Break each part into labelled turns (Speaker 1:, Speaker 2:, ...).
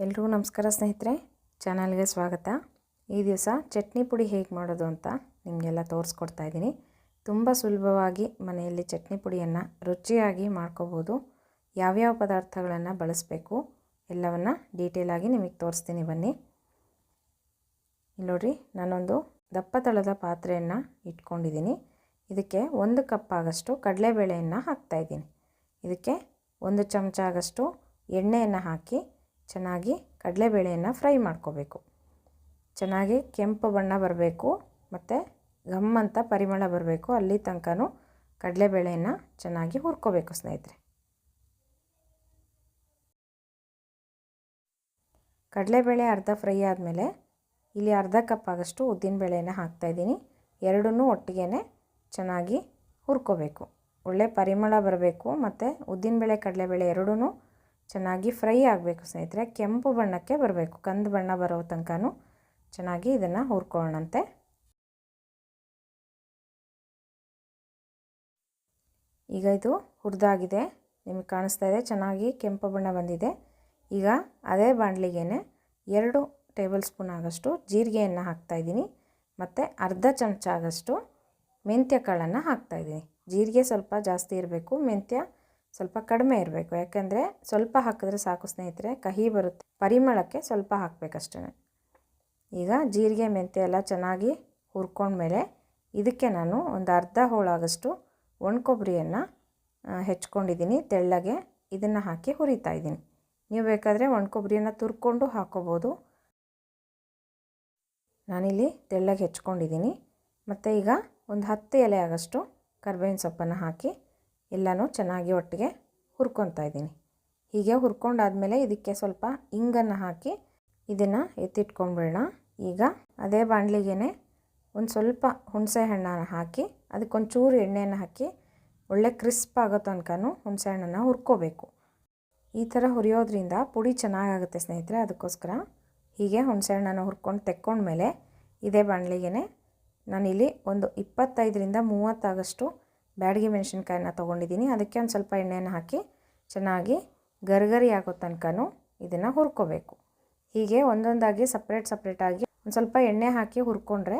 Speaker 1: ಎಲ್ರಿಗೂ ನಮಸ್ಕಾರ ಸ್ನೇಹಿತರೆ, ಚಾನಲ್ಗೆ ಸ್ವಾಗತ. ಈ ದಿವಸ ಚಟ್ನಿ ಪುಡಿ ಹೇಗೆ ಮಾಡೋದು ಅಂತ ನಿಮಗೆಲ್ಲ ತೋರಿಸ್ಕೊಡ್ತಾ ಇದ್ದೀನಿ. ತುಂಬ ಸುಲಭವಾಗಿ ಮನೆಯಲ್ಲಿ ಚಟ್ನಿ ಪುಡಿಯನ್ನು ರುಚಿಯಾಗಿ ಮಾಡ್ಕೋಬೋದು. ಯಾವ್ಯಾವ ಪದಾರ್ಥಗಳನ್ನು ಬಳಸಬೇಕು ಎಲ್ಲವನ್ನು ಡೀಟೇಲಾಗಿ ನಿಮಗೆ ತೋರಿಸ್ತೀನಿ ಬನ್ನಿ. ನೋಡಿರಿ ನಾನೊಂದು ದಪ್ಪ ತಳದ ಪಾತ್ರೆಯನ್ನು ಇಟ್ಕೊಂಡಿದ್ದೀನಿ. ಇದಕ್ಕೆ ಒಂದು ಕಪ್ ಆಗಷ್ಟು ಕಡಲೆಬೇಳೆಯನ್ನು ಹಾಕ್ತಾಯಿದ್ದೀನಿ ಇದಕ್ಕೆ ಒಂದು ಚಮಚ ಆಗಷ್ಟು ಎಣ್ಣೆಯನ್ನು ಹಾಕಿ ಚೆನ್ನಾಗಿ ಕಡಲೆಬೇಳೆಯನ್ನು ಫ್ರೈ ಮಾಡ್ಕೋಬೇಕು. ಚೆನ್ನಾಗಿ ಕೆಂಪು ಬಣ್ಣ ಬರಬೇಕು ಮತ್ತು ಘಮ್ ಅಂತ ಪರಿಮಳ ಬರಬೇಕು. ಅಲ್ಲಿ ತನಕನೂ ಕಡಲೆಬೇಳೆಯನ್ನು ಚೆನ್ನಾಗಿ ಹುರ್ಕೋಬೇಕು ಸ್ನೇಹಿತರೆ. ಕಡಲೆಬೇಳೆ ಅರ್ಧ ಫ್ರೈ ಆದಮೇಲೆ ಇಲ್ಲಿ ಅರ್ಧ ಕಪ್ ಆಗಷ್ಟು ಹಾಕ್ತಾ ಹಾಕ್ತಾಯಿದ್ದೀನಿ ಎರಡನ್ನೂ ಒಟ್ಟಿಗೆ ಚೆನ್ನಾಗಿ ಹುರ್ಕೋಬೇಕು. ಒಳ್ಳೆ ಪರಿಮಳ ಬರಬೇಕು ಮತ್ತು ಉದ್ದಿನಬೇಳೆ ಕಡಲೆಬೇಳೆ ಎರಡೂ ಚೆನ್ನಾಗಿ ಫ್ರೈ ಆಗಬೇಕು ಸ್ನೇಹಿತರೆ. ಕೆಂಪು ಬಣ್ಣಕ್ಕೆ ಬರಬೇಕು. ಕಂದು ಬಣ್ಣ ಬರೋ ತನಕನೂ ಚೆನ್ನಾಗಿ ಇದನ್ನು ಹುರ್ಕೊಳ್ಳೋಣಂತೆ. ಈಗ ಇದು ಹುರಿದಾಗಿದೆ. ನಿಮಗೆ ಕಾಣಿಸ್ತಾ ಇದೆ. ಚೆನ್ನಾಗಿ ಕೆಂಪು ಬಣ್ಣ ಬಂದಿದೆ. ಈಗ ಅದೇ ಬಾಣಲಿಗೆ ಎರಡು ಟೇಬಲ್ ಸ್ಪೂನ್ ಆಗಷ್ಟು ಜೀರಿಗೆಯನ್ನು ಹಾಕ್ತಾಯಿದ್ದೀನಿ ಮತ್ತು ಅರ್ಧ ಚಮಚ ಆಗಷ್ಟು ಮೆಂತ್ಯ ಕಾಳನ್ನು ಹಾಕ್ತಾಯಿದ್ದೀನಿ ಜೀರಿಗೆ ಸ್ವಲ್ಪ ಜಾಸ್ತಿ ಇರಬೇಕು. ಮೆಂತ್ಯ ಸ್ವಲ್ಪ ಕಡಿಮೆ ಇರಬೇಕು. ಯಾಕೆಂದರೆ ಸ್ವಲ್ಪ ಹಾಕಿದ್ರೆ ಸಾಕು ಸ್ನೇಹಿತರೆ, ಕಹಿ ಬರುತ್ತೆ. ಪರಿಮಳಕ್ಕೆ ಸ್ವಲ್ಪ ಹಾಕಬೇಕಷ್ಟೇ. ಈಗ ಜೀರಿಗೆ, ಮೆಂತ್ಯ ಎಲ್ಲ ಚೆನ್ನಾಗಿ ಹುರ್ಕೊಂಡ್ಮೇಲೆ ಇದಕ್ಕೆ ನಾನು ಒಂದು ಅರ್ಧ ಹೋಳಾಗಷ್ಟು ಒಣಕೊಬ್ಬರಿಯನ್ನು ಹೆಚ್ಕೊಂಡಿದ್ದೀನಿ. ತೆಳ್ಳಗೆ ಇದನ್ನು ಹಾಕಿ ಹುರಿತಾ ಇದ್ದೀನಿ. ನೀವು ಬೇಕಾದರೆ ಒಣಕೊಬ್ಬರಿಯನ್ನು ತುರ್ಕೊಂಡು ಹಾಕೋಬೋದು. ನಾನಿಲ್ಲಿ ತೆಳ್ಳಗೆ ಹೆಚ್ಕೊಂಡಿದ್ದೀನಿ. ಮತ್ತು ಈಗ ಒಂದು ಹತ್ತು ಎಲೆ ಆಗಷ್ಟು ಕರ್ಬೇವಿನ ಸೊಪ್ಪನ್ನು ಹಾಕಿ ಎಲ್ಲನೂ ಚೆನ್ನಾಗಿ ಒಟ್ಟಿಗೆ ಹುರ್ಕೊತಾ ಇದ್ದೀನಿ. ಹೀಗೆ ಹುರ್ಕೊಂಡಾದಮೇಲೆ ಇದಕ್ಕೆ ಸ್ವಲ್ಪ ಇಂಗನ್ನು ಹಾಕಿ ಇದನ್ನು ಎತ್ತಿಟ್ಕೊಂಡ್ಬಿಡೋಣ ಈಗ ಅದೇ ಬಾಣಲಿಗೆ ಒಂದು ಸ್ವಲ್ಪ ಹುಣಸೆ ಹಣ್ಣನ್ನು ಹಾಕಿ ಅದಕ್ಕೊಂಚೂರು ಎಣ್ಣೆಯನ್ನು ಹಾಕಿ ಒಳ್ಳೆ ಕ್ರಿಸ್ಪ್ ಆಗೋ ತನಕನೂ ಹುಣಸೆ ಹಣ್ಣನ್ನು ಹುರ್ಕೋಬೇಕು. ಈ ಥರ ಹುರಿಯೋದ್ರಿಂದ ಪುಡಿ ಚೆನ್ನಾಗಾಗುತ್ತೆ ಸ್ನೇಹಿತರೆ ಅದಕ್ಕೋಸ್ಕರ. ಹೀಗೆ ಹುಣಸೆ ಹಣ್ಣನ್ನು ಹುರ್ಕೊಂಡು ತೆಕ್ಕೊಂಡ್ಮೇಲೆ ಇದೇ ಬಾಣಲಿಗೆ ನಾನಿಲ್ಲಿ ಒಂದು ಇಪ್ಪತ್ತೈದರಿಂದ ಮೂವತ್ತಾಗಷ್ಟು ಬ್ಯಾಡಗಿ ಮೆಣಸಿನ್ಕಾಯನ್ನ ತೊಗೊಂಡಿದ್ದೀನಿ. ಅದಕ್ಕೆ ಒಂದು ಸ್ವಲ್ಪ ಎಣ್ಣೆಯನ್ನು ಹಾಕಿ ಚೆನ್ನಾಗಿ ಗರ್ಗರಿ ಆಗೋ ತನಕನೂ ಇದನ್ನು ಹುರ್ಕೋಬೇಕು. ಹೀಗೆ ಒಂದೊಂದಾಗಿ ಸಪ್ರೇಟ್ ಸಪ್ರೇಟಾಗಿ ಒಂದು ಸ್ವಲ್ಪ ಎಣ್ಣೆ ಹಾಕಿ ಹುರ್ಕೊಂಡ್ರೆ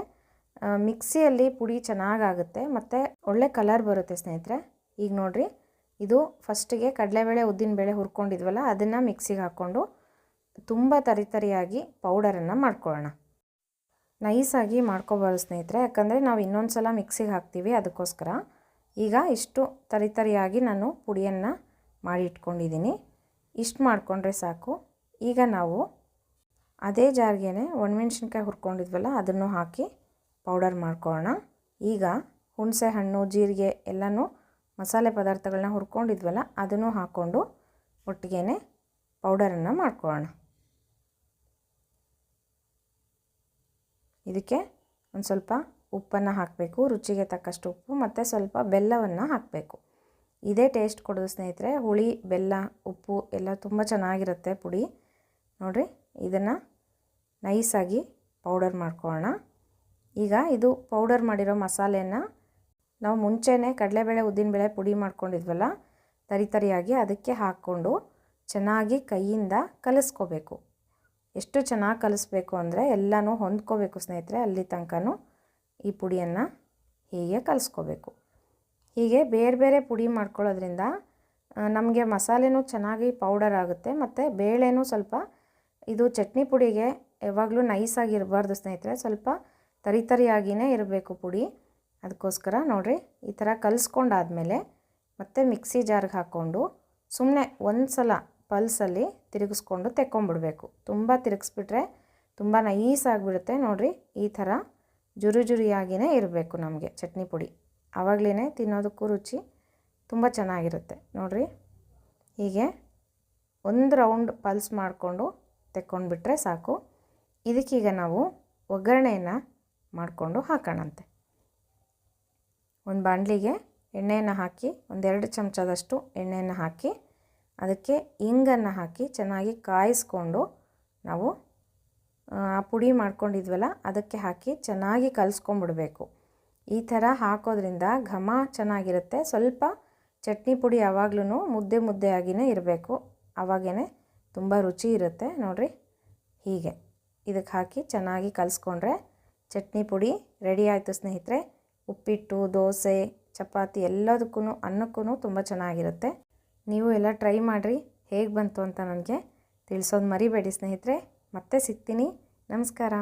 Speaker 1: ಮಿಕ್ಸಿಯಲ್ಲಿ ಪುಡಿ ಚೆನ್ನಾಗಾಗುತ್ತೆ. ಮತ್ತು ಒಳ್ಳೆ ಕಲರ್ ಬರುತ್ತೆ ಸ್ನೇಹಿತರೆ. ಈಗ ನೋಡಿರಿ, ಇದು ಫಸ್ಟಿಗೆ ಕಡಲೆಬೇಳೆ, ಉದ್ದಿನಬೇಳೆ ಹುರ್ಕೊಂಡಿದ್ವಲ್ಲ, ಅದನ್ನು ಮಿಕ್ಸಿಗೆ ಹಾಕ್ಕೊಂಡು ತುಂಬ ತರಿತರಿಯಾಗಿ ಪೌಡರನ್ನು ಮಾಡ್ಕೊಳ್ಳೋಣ. ನೈಸಾಗಿ ಮಾಡ್ಕೋಬಾರ್ದು ಸ್ನೇಹಿತರೆ. ಯಾಕಂದರೆ ನಾವು ಇನ್ನೊಂದು ಸಲ ಮಿಕ್ಸಿಗೆ ಹಾಕ್ತೀವಿ, ಅದಕ್ಕೋಸ್ಕರ. ಈಗ ಇಷ್ಟು ತರಿತರಿಯಾಗಿ ನಾನು ಪುಡಿಯನ್ನು ಮಾಡಿ ಇಟ್ಕೊಂಡಿದ್ದೀನಿ ಇಷ್ಟು ಮಾಡಿಕೊಂಡ್ರೆ ಸಾಕು. ಈಗ ನಾವು ಅದೇ ಜಾರ್ಗೆ ಒಣಮೆಣ್ಸಿನ್ಕಾಯಿ ಹುರ್ಕೊಂಡಿದ್ವಲ್ಲ, ಅದನ್ನು ಹಾಕಿ ಪೌಡರ್ ಮಾಡ್ಕೊಳ್ಳೋಣ ಈಗ ಹುಣಸೆ ಹಣ್ಣು, ಜೀರಿಗೆ ಎಲ್ಲನೂ ಮಸಾಲೆ ಪದಾರ್ಥಗಳನ್ನ ಹುರ್ಕೊಂಡಿದ್ವಲ್ಲ, ಅದನ್ನು ಹಾಕ್ಕೊಂಡು ಒಟ್ಟಿಗೆ ಪೌಡರನ್ನು ಮಾಡ್ಕೊಳ್ಳೋಣ ಇದಕ್ಕೆ ಒಂದು ಸ್ವಲ್ಪ ಉಪ್ಪನ್ನು ಹಾಕಬೇಕು, ರುಚಿಗೆ ತಕ್ಕಷ್ಟು ಉಪ್ಪು ಮತ್ತು ಸ್ವಲ್ಪ ಬೆಲ್ಲವನ್ನು ಹಾಕಬೇಕು. ಇದೇ ಟೇಸ್ಟ್ ಕೊಡೋದು ಸ್ನೇಹಿತರೆ, ಹುಳಿ, ಬೆಲ್ಲ, ಉಪ್ಪು ಎಲ್ಲ ತುಂಬ ಚೆನ್ನಾಗಿರುತ್ತೆ ಪುಡಿ. ನೋಡಿರಿ, ಇದನ್ನು ನೈಸಾಗಿ ಪೌಡರ್ ಮಾಡ್ಕೊಳ್ಳೋಣ. ಈಗ ಇದು ಪೌಡರ್ ಮಾಡಿರೋ ಮಸಾಲೆಯನ್ನು ನಾವು ಮುಂಚೆನೇ ಕಡಲೆಬೇಳೆ, ಉದ್ದಿನಬೇಳೆ ಪುಡಿ ಮಾಡ್ಕೊಂಡಿದ್ವಲ್ಲ, ತರಿ ತರಿಯಾಗಿ ಅದಕ್ಕೆ ಹಾಕ್ಕೊಂಡು ಚೆನ್ನಾಗಿ ಕೈಯಿಂದ ಕಲಿಸ್ಕೋಬೇಕು. ಎಷ್ಟು ಚೆನ್ನಾಗಿ ಕಲಿಸ್ಬೇಕು ಅಂದರೆ ಎಲ್ಲನೂ ಹೊಂದ್ಕೋಬೇಕು ಸ್ನೇಹಿತರೆ, ಅಲ್ಲಿ ತನಕನೂ. ಈ ಪುಡಿಯನ್ನು ಹೀಗೆ ಕಲಿಸ್ಕೋಬೇಕು. ಹೀಗೆ ಬೇರೆ ಬೇರೆ ಪುಡಿ ಮಾಡ್ಕೊಳ್ಳೋದ್ರಿಂದ ನಮಗೆ ಮಸಾಲೆನೂ ಚೆನ್ನಾಗಿ ಪೌಡರ್ ಆಗುತ್ತೆ ಮತ್ತು ಬೇಳೆನೂ ಸ್ವಲ್ಪ ಇದು ಚಟ್ನಿ ಪುಡಿಗೆ ಯಾವಾಗಲೂ ನೈಸಾಗಿ ಇರಬಾರ್ದು ಸ್ನೇಹಿತರೆ, ಸ್ವಲ್ಪ ತರಿತರಿಯಾಗಿಯೇ ಇರಬೇಕು ಪುಡಿ. ಅದಕ್ಕೋಸ್ಕರ ನೋಡಿರಿ, ಈ ಥರ ಕಲಿಸ್ಕೊಂಡಾದಮೇಲೆ ಮತ್ತೆ ಮಿಕ್ಸಿ ಜಾರ್ಗೆ ಹಾಕ್ಕೊಂಡು ಸುಮ್ಮನೆ ಒಂದು ಸಲ ಪಲ್ಸಲ್ಲಿ ತಿರುಗಿಸ್ಕೊಂಡು ತೆಕ್ಕೊಂಬಿಡಬೇಕು. ತುಂಬ ತಿರುಗಿಸ್ಬಿಟ್ರೆ ತುಂಬ ನೈಸ್ ಆಗಿಬಿಡುತ್ತೆ ನೋಡಿರಿ, ಈ ಥರ ಜುರು ಜುರಿಯಾಗಿಯೇ ಇರಬೇಕು ನಮಗೆ ಚಟ್ನಿ ಪುಡಿ. ಆವಾಗಲೇ ತಿನ್ನೋದಕ್ಕೂ ರುಚಿ ತುಂಬ ಚೆನ್ನಾಗಿರುತ್ತೆ. ನೋಡಿರಿ. ಹೀಗೆ ಒಂದು ರೌಂಡ್ ಪಲ್ಸ್ ಮಾಡಿಕೊಂಡು ತೆಕ್ಕೊಂಡ್ಬಿಟ್ರೆ ಸಾಕು. ಇದಕ್ಕೀಗ ನಾವು ಒಗ್ಗರಣೆಯನ್ನು ಮಾಡಿಕೊಂಡು ಹಾಕೋಣಂತೆ. ಒಂದು ಬಾಣಲಿಗೆ ಎಣ್ಣೆಯನ್ನು ಹಾಕಿ ಒಂದೆರಡು ಚಮಚದಷ್ಟು ಎಣ್ಣೆಯನ್ನು ಹಾಕಿ ಅದಕ್ಕೆ ಇಂಗನ್ನು ಹಾಕಿ ಚೆನ್ನಾಗಿ ಕಾಯಿಸ್ಕೊಂಡು ನಾವು ಆ ಪುಡಿ ಮಾಡ್ಕೊಂಡಿದ್ವಲ್ಲ, ಅದಕ್ಕೆ ಹಾಕಿ ಚೆನ್ನಾಗಿ ಕಲಿಸ್ಕೊಂಬಿಡಬೇಕು. ಈ ಥರ ಹಾಕೋದ್ರಿಂದ ಘಮ ಚೆನ್ನಾಗಿರುತ್ತೆ. ಸ್ವಲ್ಪ ಚಟ್ನಿ ಪುಡಿ ಯಾವಾಗ್ಲೂ ಮುದ್ದೆ ಮುದ್ದೆಯಾಗಿನೇ ಇರಬೇಕು. ಆವಾಗೇ ತುಂಬ ರುಚಿ ಇರುತ್ತೆ ನೋಡಿರಿ. ಹೀಗೆ ಇದಕ್ಕೆ ಹಾಕಿ ಚೆನ್ನಾಗಿ ಕಲಿಸ್ಕೊಂಡ್ರೆ ಚಟ್ನಿ ಪುಡಿ ರೆಡಿ ಆಯಿತು ಸ್ನೇಹಿತರೆ. ಉಪ್ಪಿಟ್ಟು, ದೋಸೆ, ಚಪಾತಿ ಎಲ್ಲದಕ್ಕೂ ಅನ್ನಕ್ಕೂ ತುಂಬ ಚೆನ್ನಾಗಿರುತ್ತೆ. ನೀವು ಎಲ್ಲ ಟ್ರೈ ಮಾಡಿರಿ. ಹೇಗೆ ಬಂತು ಅಂತ ನನಗೆ ತಿಳಿಸೋದು ಮರಿಬೇಡಿ ಸ್ನೇಹಿತರೆ. ಮತ್ತೆ ಸಿಗ್ತೀನಿ. ನಮಸ್ಕಾರ.